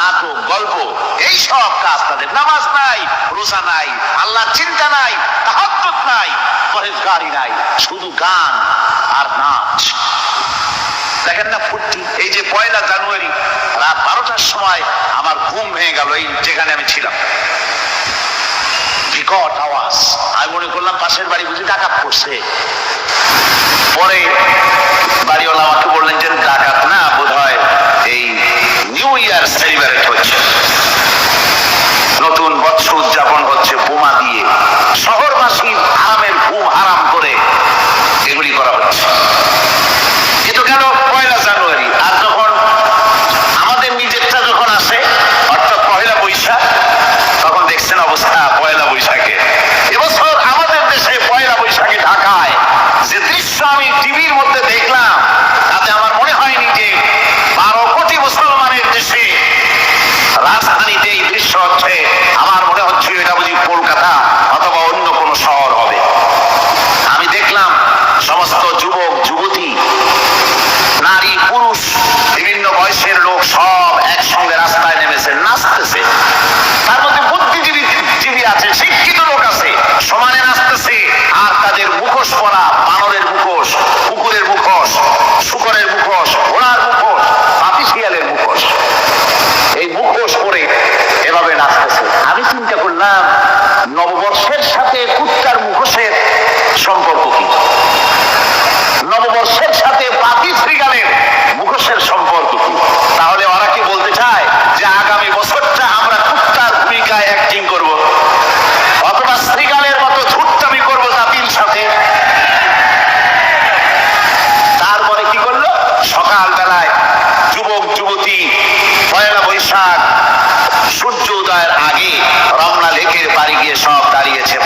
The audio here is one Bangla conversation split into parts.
নাটক গল্প এই সব কাজ তাদের। নামাজ নাই, রোজা নাই আল্লাহ চিন্তা নাই, তাহাজ্জুদ নাই পরেজগারি নাই, শুধু গান আর নাচ। দেখেন না ফুটি এই যে পয়লা জানুয়ারি, রাত বারোটার সময় আমার ঘুম ভেঙে গেল, এই যেখানে আমি ছিলাম। বিকট আওয়াজ। আমি মনে করলাম পাশের বাড়ি বুঝি ডাকাত করছে পরে বাড়িওয়ালা আমাকে বললেন, যে ডাকাত না সেলিব্রেট হচ্ছে। নতুন বৎসর উদযাপন হচ্ছে বোমা দিয়ে। শহরবাসী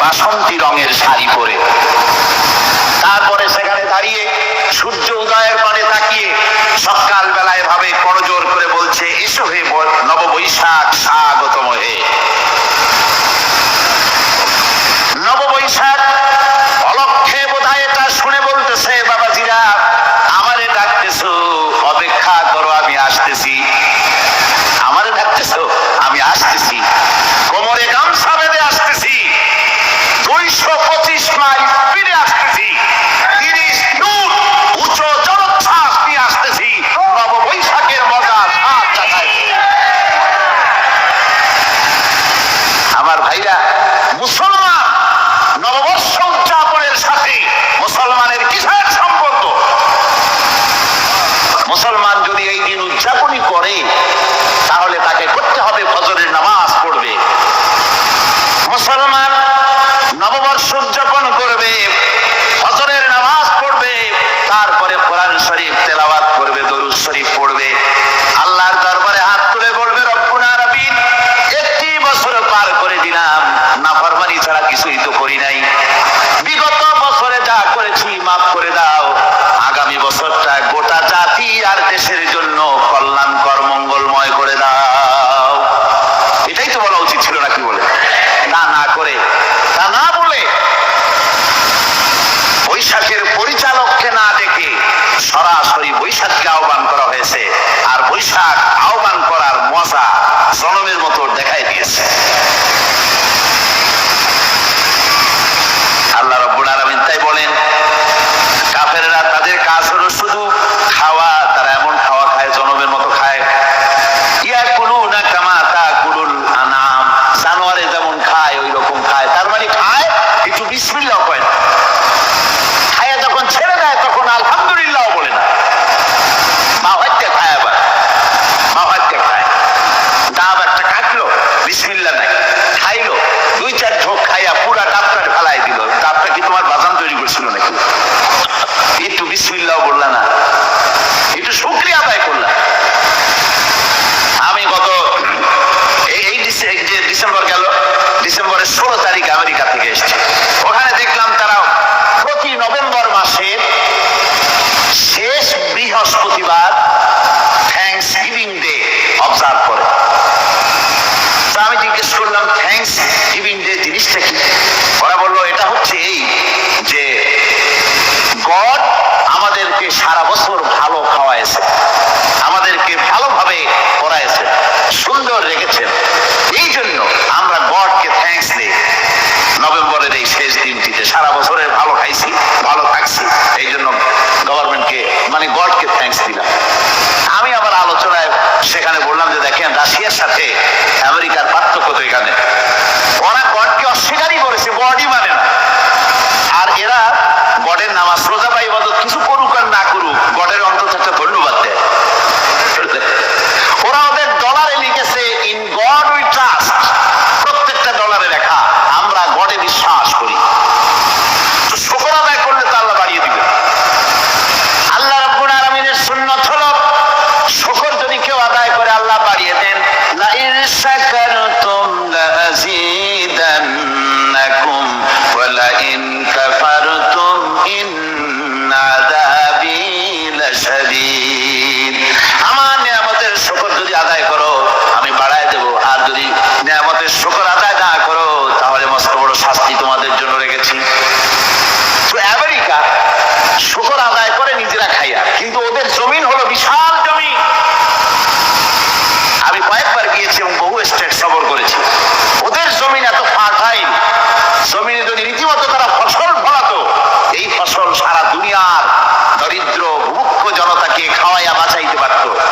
বাসন্তী রঙের শাড়ি পরে। তারপরে সেখানে দাঁড়িয়ে সূর্য উদয়ের পরে তাকিয়ে সকাল বেলায় ভাবে করজোর করে বলছে, এসো হে বল আমার ভাইরা কি ওরা বলল Exacto.